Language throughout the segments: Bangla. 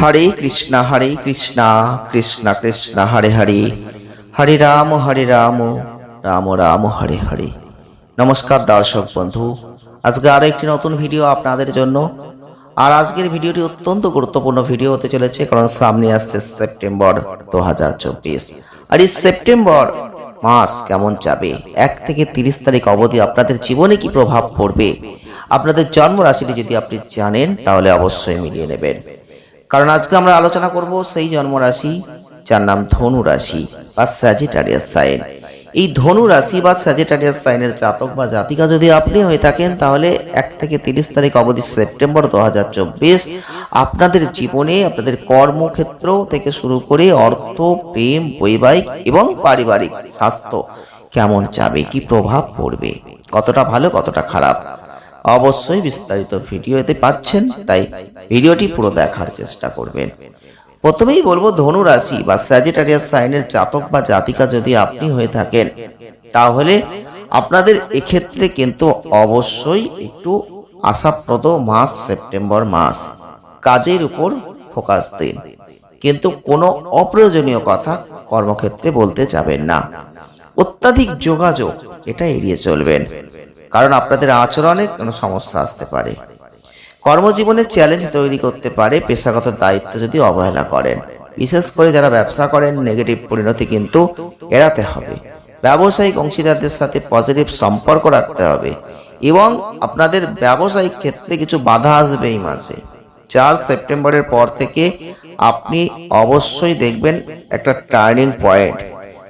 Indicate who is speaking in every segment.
Speaker 1: হরে কৃষ্ণ হরে কৃষ্ণ কৃষ্ণ কৃষ্ণ হরে হরে হরে রাম হরে রাম রাম রাম হরে হরে নমস্কার দর্শক বন্ধু আজকে আরো একটি নতুন ভিডিও আপনাদের জন্য আর আজকের ভিডিওটি অত্যন্ত গুরুত্বপূর্ণ ভিডিও হতে চলেছে কারণ সামনে আসছে সেপ্টেম্বর দু আর এই সেপ্টেম্বর মাস কেমন যাবে এক থেকে তিরিশ তারিখ অবধি আপনাদের জীবনে কি প্রভাব পড়বে আপনাদের জন্ম রাশিটি যদি আপনি জানেন তাহলে অবশ্যই মিলিয়ে নেবেন কারণ আজকে আমরা আলোচনা করব সেই জন্মরাশি যার নাম ধনু রাশি বা স্যাজিটারিয়াস সাইন এই ধনু রাশি বা স্যাজিটারিয়াস সাইনের জাতক বা জাতিকা যদি আপনি হয়ে থাকেন তাহলে এক থেকে তিরিশ তারিখ অবধি সেপ্টেম্বর দু হাজার চব্বিশ আপনাদের জীবনে আপনাদের কর্মক্ষেত্র থেকে শুরু করে অর্থ প্রেম বৈবাহিক এবং পারিবারিক স্বাস্থ্য কেমন যাবে কি প্রভাব পড়বে কতটা ভালো কতটা খারাপ অবশ্যই বিস্তারিত ভিডিওতে পাচ্ছেন তাই ভিডিওটি পুরো দেখার চেষ্টা করবেন প্রথমেই বলবো ধনু রাশি বা স্যাজিটারিয়াস সাইনের জাতক বা জাতিকা যদি আপনি হয়ে থাকেন তাহলে আপনাদের এক্ষেত্রে কিন্তু অবশ্যই একটু আশাপ্রদ মাস সেপ্টেম্বর মাস কাজের উপর ফোকাস দিন কিন্তু কোনো অপ্রয়োজনীয় কথা কর্মক্ষেত্রে বলতে যাবেন না অত্যাধিক যোগাযোগ এটা এড়িয়ে চলবেন কারণ আপনাদের আচরণে কোনো সমস্যা আসতে পারে কর্মজীবনের চ্যালেঞ্জ তৈরি করতে পারে পেশাগত দায়িত্ব যদি অবহেলা করেন বিশেষ করে যারা ব্যবসা করেন নেগেটিভ পরিণতি কিন্তু এড়াতে হবে ব্যবসায়িক অংশীদারদের সাথে পজিটিভ সম্পর্ক রাখতে হবে এবং আপনাদের ব্যবসায়িক ক্ষেত্রে কিছু বাধা আসবে এই মাসে চার সেপ্টেম্বরের পর থেকে আপনি অবশ্যই দেখবেন একটা টার্নিং পয়েন্ট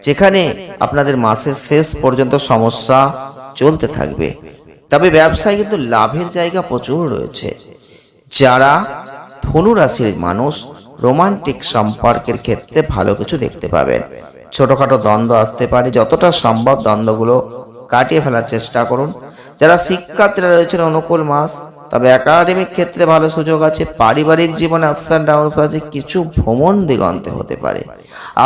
Speaker 1: যেখানে আপনাদের মাসের শেষ পর্যন্ত সমস্যা চলতে থাকবে তবে ব্যবসায় কিন্তু লাভের জায়গা প্রচুর রয়েছে যারা ধনুরাশির মানুষ রোমান্টিক সম্পর্কের ক্ষেত্রে ভালো কিছু দেখতে পাবেন ছোটখাটো দ্বন্দ্ব আসতে পারে যতটা সম্ভব দ্বন্দ্বগুলো কাটিয়ে ফেলার চেষ্টা করুন যারা শিক্ষার্থীরা রয়েছেন অনুকূল মাস তবে একাডেমিক ক্ষেত্রে ভালো সুযোগ আছে পারিবারিক জীবনে আপস অ্যান্ড ডাউনস আছে কিছু ভ্রমণ দিগন্তে হতে পারে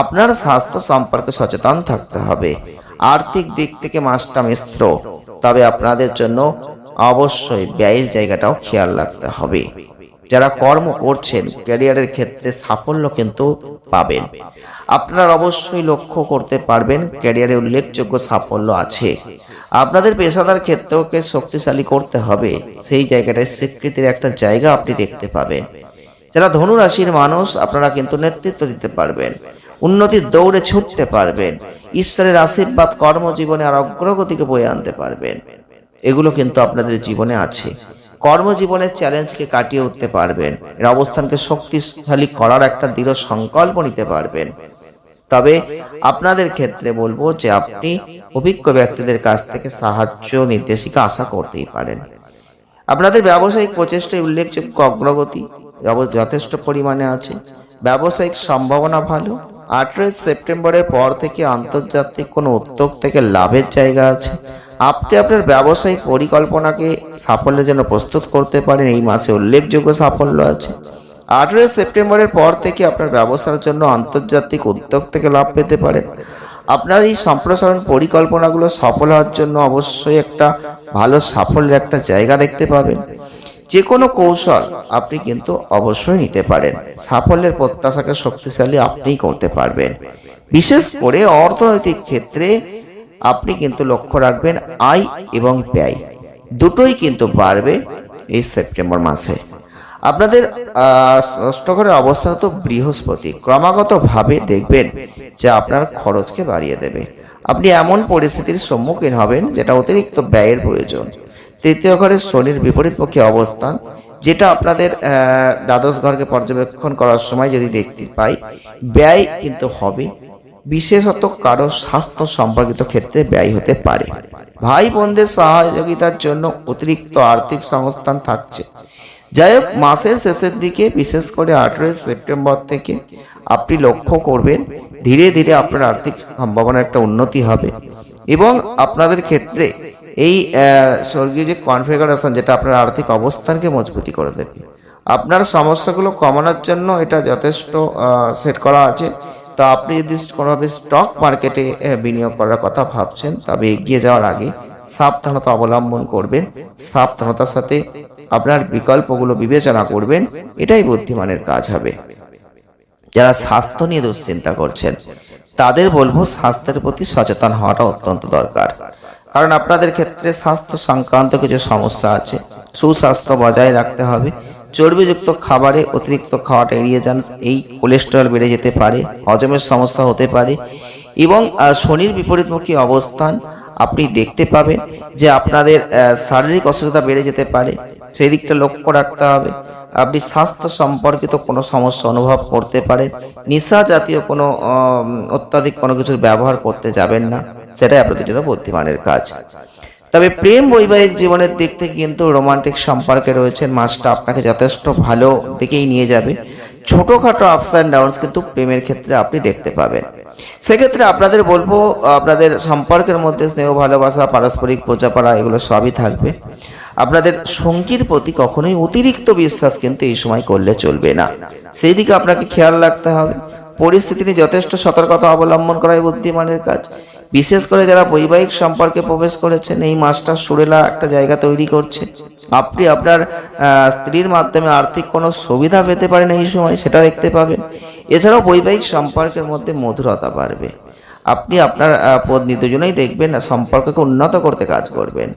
Speaker 1: আপনার স্বাস্থ্য সম্পর্কে সচেতন থাকতে হবে আর্থিক দিক থেকে মাসটা মিশ্র তবে আপনাদের জন্য অবশ্যই ব্যয়ের জায়গাটাও খেয়াল রাখতে হবে যারা কর্ম করছেন ক্যারিয়ারের ক্ষেত্রে সাফল্য কিন্তু পাবেন আপনারা অবশ্যই লক্ষ্য করতে পারবেন ক্যারিয়ারে উল্লেখযোগ্য সাফল্য আছে আপনাদের পেশাদার ক্ষেত্রকে শক্তিশালী করতে হবে সেই জায়গাটায় স্বীকৃতির একটা জায়গা আপনি দেখতে পাবেন যারা ধনু রাশির মানুষ আপনারা কিন্তু নেতৃত্ব দিতে পারবেন উন্নতির দৌড়ে ছুটতে পারবেন ঈশ্বরের আশীর্বাদ কর্মজীবনে আর অগ্রগতিকে বয়ে আনতে পারবেন এগুলো কিন্তু আপনাদের জীবনে আছে কর্মজীবনের চ্যালেঞ্জকে কাটিয়ে উঠতে পারবেন এর অবস্থানকে শক্তিশালী করার একটা দৃঢ় সংকল্প নিতে পারবেন তবে আপনাদের ক্ষেত্রে বলবো যে আপনি অভিজ্ঞ ব্যক্তিদের কাছ থেকে সাহায্য নির্দেশিকা আশা করতেই পারেন আপনাদের ব্যবসায়িক প্রচেষ্টায় উল্লেখযোগ্য অগ্রগতি যথেষ্ট পরিমাণে আছে ব্যবসায়িক সম্ভাবনা ভালো আঠারোই সেপ্টেম্বরের পর থেকে আন্তর্জাতিক কোনো উদ্যোগ থেকে লাভের জায়গা আছে আপনি আপনার ব্যবসায়িক পরিকল্পনাকে সাফল্যের জন্য প্রস্তুত করতে পারেন এই মাসে উল্লেখযোগ্য সাফল্য আছে আঠারোই সেপ্টেম্বরের পর থেকে আপনার ব্যবসার জন্য আন্তর্জাতিক উদ্যোগ থেকে লাভ পেতে পারেন আপনার এই সম্প্রসারণ পরিকল্পনাগুলো সফল হওয়ার জন্য অবশ্যই একটা ভালো সাফল্যের একটা জায়গা দেখতে পাবেন যে কোনো কৌশল আপনি কিন্তু অবশ্যই নিতে পারেন সাফল্যের প্রত্যাশাকে শক্তিশালী আপনি করতে পারবেন বিশেষ করে অর্থনৈতিক ক্ষেত্রে আপনি কিন্তু লক্ষ্য রাখবেন আয় এবং ব্যয় দুটোই কিন্তু বাড়বে এই সেপ্টেম্বর মাসে আপনাদের ঘরের অবস্থান তো বৃহস্পতি ক্রমাগতভাবে দেখবেন যে আপনার খরচকে বাড়িয়ে দেবে আপনি এমন পরিস্থিতির সম্মুখীন হবেন যেটা অতিরিক্ত ব্যয়ের প্রয়োজন তৃতীয় ঘরে শনির বিপরীত পক্ষে অবস্থান যেটা আপনাদের দ্বাদশ ঘরকে পর্যবেক্ষণ করার সময় যদি দেখতে পাই ব্যয় কিন্তু হবে বিশেষত কারো স্বাস্থ্য সম্পর্কিত ক্ষেত্রে ব্যয় হতে পারে ভাই বোনদের সহযোগিতার জন্য অতিরিক্ত আর্থিক সংস্থান থাকছে যাই হোক মাসের শেষের দিকে বিশেষ করে আঠেরোই সেপ্টেম্বর থেকে আপনি লক্ষ্য করবেন ধীরে ধীরে আপনার আর্থিক সম্ভাবনা একটা উন্নতি হবে এবং আপনাদের ক্ষেত্রে এই স্বর্গীয় যে কনফিগারেশন যেটা আপনার আর্থিক অবস্থানকে মজবুতি করে দেবে আপনার সমস্যাগুলো কমানোর জন্য এটা যথেষ্ট সেট করা আছে তো আপনি যদি কোনোভাবে স্টক মার্কেটে বিনিয়োগ করার কথা ভাবছেন তবে এগিয়ে যাওয়ার আগে সাবধানতা অবলম্বন করবেন সাবধানতার সাথে আপনার বিকল্পগুলো বিবেচনা করবেন এটাই বুদ্ধিমানের কাজ হবে যারা স্বাস্থ্য নিয়ে দুশ্চিন্তা করছেন তাদের বলবো স্বাস্থ্যের প্রতি সচেতন হওয়াটা অত্যন্ত দরকার কারণ আপনাদের ক্ষেত্রে স্বাস্থ্য সংক্রান্ত কিছু সমস্যা আছে সুস্বাস্থ্য বজায় রাখতে হবে চর্বিযুক্ত খাবারে অতিরিক্ত খাওয়াটা এড়িয়ে যান এই কোলেস্টেরল বেড়ে যেতে পারে হজমের সমস্যা হতে পারে এবং শনির বিপরীতমুখী অবস্থান আপনি দেখতে পাবেন যে আপনাদের শারীরিক অসুস্থতা বেড়ে যেতে পারে সেই দিকটা লক্ষ্য রাখতে হবে আপনি স্বাস্থ্য সম্পর্কিত কোনো সমস্যা অনুভব করতে পারেন নেশা জাতীয় কোনো অত্যাধিক কোনো কিছুর ব্যবহার করতে যাবেন না সেটাই আপনাদের জন্য বুদ্ধিমানের কাজ তবে প্রেম বৈবাহিক জীবনের দিক থেকে কিন্তু রোমান্টিক সম্পর্কে রয়েছেন মাসটা আপনাকে যথেষ্ট ভালো দিকেই নিয়ে যাবে ছোটোখাটো আপস অ্যান্ড ডাউনস কিন্তু প্রেমের ক্ষেত্রে আপনি দেখতে পাবেন সেক্ষেত্রে আপনাদের বলবো আপনাদের সম্পর্কের মধ্যে স্নেহ ভালোবাসা পারস্পরিক বোঝাপড়া এগুলো সবই থাকবে আপনাদের সঙ্গীর প্রতি কখনোই অতিরিক্ত বিশ্বাস কিন্তু এই সময় করলে চলবে না সেই দিকে আপনাকে খেয়াল রাখতে হবে পরিস্থিতি যথেষ্ট সতর্কতা অবলম্বন করাই বুদ্ধিমানের কাজ বিশেষ করে যারা বৈবাহিক সম্পর্কে প্রবেশ করেছেন এই মাসটা সুরেলা একটা জায়গা তৈরি করছে আপনি আপনার স্ত্রীর মাধ্যমে আর্থিক কোনো সুবিধা পেতে পারেন এই সময় সেটা দেখতে পাবেন এছাড়াও বৈবাহিক সম্পর্কের মধ্যে মধুরতা বাড়বে আপনি আপনার পত্নী দুজনেই দেখবেন সম্পর্ককে উন্নত করতে কাজ করবেন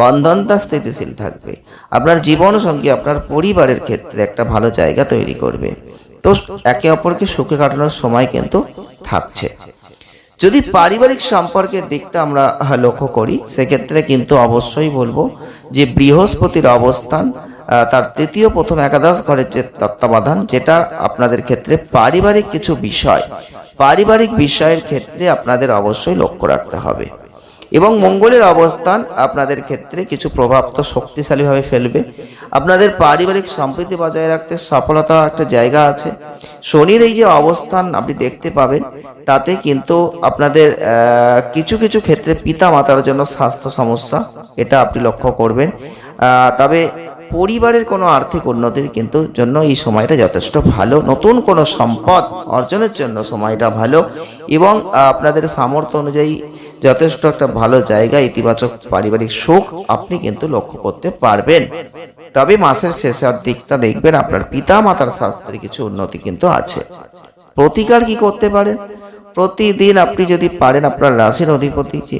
Speaker 1: বন্ধনতা স্থিতিশীল থাকবে আপনার জীবন সঙ্গী আপনার পরিবারের ক্ষেত্রে একটা ভালো জায়গা তৈরি করবে তো একে অপরকে সুখে কাটানোর সময় কিন্তু থাকছে যদি পারিবারিক সম্পর্কের দিকটা আমরা লক্ষ্য করি সেক্ষেত্রে কিন্তু অবশ্যই বলবো যে বৃহস্পতির অবস্থান তার তৃতীয় প্রথম একাদশ ঘরের যে তত্ত্বাবধান যেটা আপনাদের ক্ষেত্রে পারিবারিক কিছু বিষয় পারিবারিক বিষয়ের ক্ষেত্রে আপনাদের অবশ্যই লক্ষ্য রাখতে হবে এবং মঙ্গলের অবস্থান আপনাদের ক্ষেত্রে কিছু প্রভাব তো শক্তিশালীভাবে ফেলবে আপনাদের পারিবারিক সম্প্রীতি বজায় রাখতে সফলতা একটা জায়গা আছে শনির এই যে অবস্থান আপনি দেখতে পাবেন তাতে কিন্তু আপনাদের কিছু কিছু ক্ষেত্রে পিতা মাতার জন্য স্বাস্থ্য সমস্যা এটা আপনি লক্ষ্য করবেন তবে পরিবারের কোনো আর্থিক উন্নতির কিন্তু জন্য এই সময়টা যথেষ্ট ভালো নতুন কোনো সম্পদ অর্জনের জন্য সময়টা ভালো এবং আপনাদের সামর্থ্য অনুযায়ী যথেষ্ট একটা ভালো জায়গা ইতিবাচক পারিবারিক সুখ আপনি কিন্তু লক্ষ্য করতে পারবেন তবে মাসের শেষের দিকটা দেখবেন আপনার পিতা মাতার স্বাস্থ্যের কিছু উন্নতি কিন্তু আছে প্রতিকার কি করতে পারেন প্রতিদিন আপনি যদি পারেন আপনার রাশির অধিপতি যে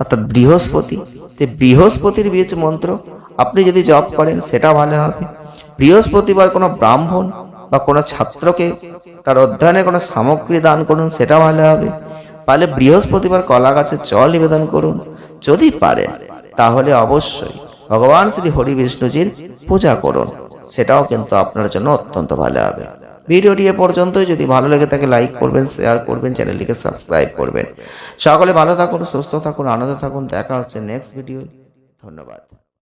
Speaker 1: অর্থাৎ বৃহস্পতি যে বৃহস্পতির বীজ মন্ত্র আপনি যদি জপ করেন সেটা ভালো হবে বৃহস্পতিবার কোনো ব্রাহ্মণ বা কোনো ছাত্রকে তার অধ্যয়নে কোনো সামগ্রী দান করুন সেটা ভালো হবে তাহলে বৃহস্পতিবার কলা গাছে জল নিবেদন করুন যদি পারেন তাহলে অবশ্যই ভগবান শ্রী হরি বিষ্ণুজির পূজা করুন সেটাও কিন্তু আপনার জন্য অত্যন্ত ভালো হবে ভিডিওটি এ পর্যন্তই যদি ভালো লেগে থাকে লাইক করবেন শেয়ার করবেন চ্যানেলটিকে সাবস্ক্রাইব করবেন সকলে ভালো থাকুন সুস্থ থাকুন আনন্দে থাকুন দেখা হচ্ছে নেক্সট ভিডিও ধন্যবাদ